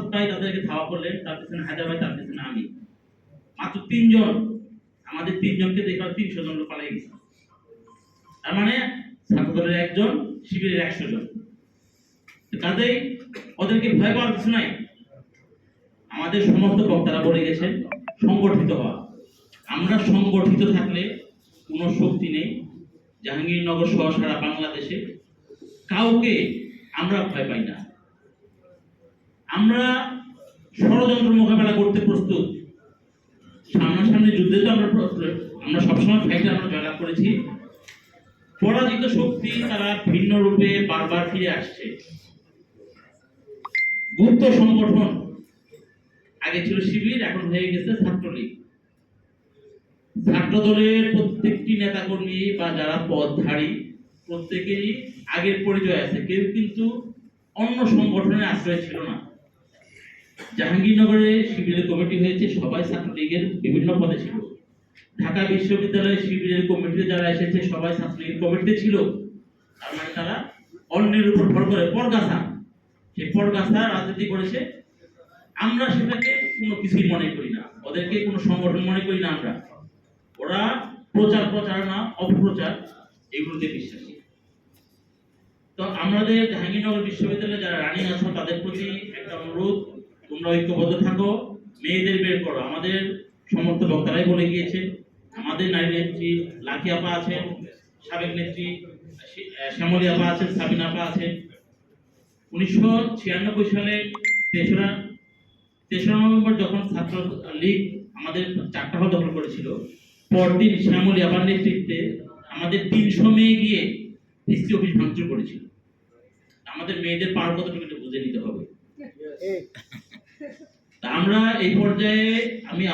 ভাই তাদেরকে ধাওয়া করলেন তার পিছনে হায়দার ভাই তার পিছনে আমি। মাত্র তিনজন, আমাদের তিনজনকে দেখে তিনশো জন লোক পালিয়ে গেছে। তার মানে ছাত্রদলের একজন, শিবিরের একশো জন। কাজেই ওদেরকে ভয় পাওয়ার কিছু নাই। আমাদের সমস্ত বক্তারা বলে গেছেন, সংগঠিত হওয়া। আমরা সংগঠিত থাকলে কোনো শক্তি নেই। জাহাঙ্গীরনগর সহ সারা বাংলাদেশে কাউকে আমরা ভয় পাই না। আমরা ষড়যন্ত্র মোকাবেলা করতে প্রস্তুত। সামনাসামনি যুদ্ধে তো আমরা আমরা সবসময় ফাইটে আমরা জয়লাভ করেছি। পরাজিত শক্তি তারা ভিন্ন রূপে বারবার ফিরে আসছে। গুপ্ত সংগঠন, আগে ছিল শিবির, এখন হয়ে গেছে ছাত্রলীগ। ছাত্র দলের প্রত্যেকটি নেতাকর্মী বা যারা পদধারী, প্রত্যেকেরই আগের পরিচয় আছে। কেউ কিন্তু অন্য সংগঠনের আশ্রয় ছিল না। জাহাঙ্গীরনগরে শিবিরের কমিটি হয়েছে, সবাই বিভিন্ন পদে ছিল। ঢাকা বিশ্ববিদ্যালয়ের শিবিরের কমিটিতে যারা এসেছে, সবাই কমিটিতে ছিল। তার মানে তারা অন্যের উপর ভর করে, পরগাছা। সেই পরগাছা রাজনীতি করেছে। আমরা সেটাকে কোনো কিছুই মনে করি না। ওদেরকে কোনো সংগঠন মনে করি না আমরা। ওরা প্রচার প্রচারণা অপপ্রচার এগুলোতে বিশ্বাসী। তো আমাদের জাহাঙ্গীরনগর বিশ্ববিদ্যালয়ে যারা রানিং আছো, তাদের প্রতি একটা অনুরোধ। তোমরা ঐক্যবদ্ধ থাকো, মেয়েদের বের করো। আমাদের সমস্ত বক্তারাই বলে গিয়েছে, আমাদের নারী নেত্রী লাকি আপা আছেন, সাবেক নেত্রী শ্যামলী আপা আছেন, সাবিনা আপা আছেন। উনিশশো ছিয়ানব্বই সালে তেসরা তেসরা নভেম্বর যখন ছাত্র লীগ আমাদের চারটা হল দখল করেছিল, পরদিন শ্যামলী আবার নেতৃত্বে আমাদের তিনশো মেয়ে গিয়ে ডিসি অফিস ভাঙচুর করেছিল। আমাদের মেয়েদের পার কতটুকু বুঝে নিতে হবে। আমরা এই পর্যায়ে আমি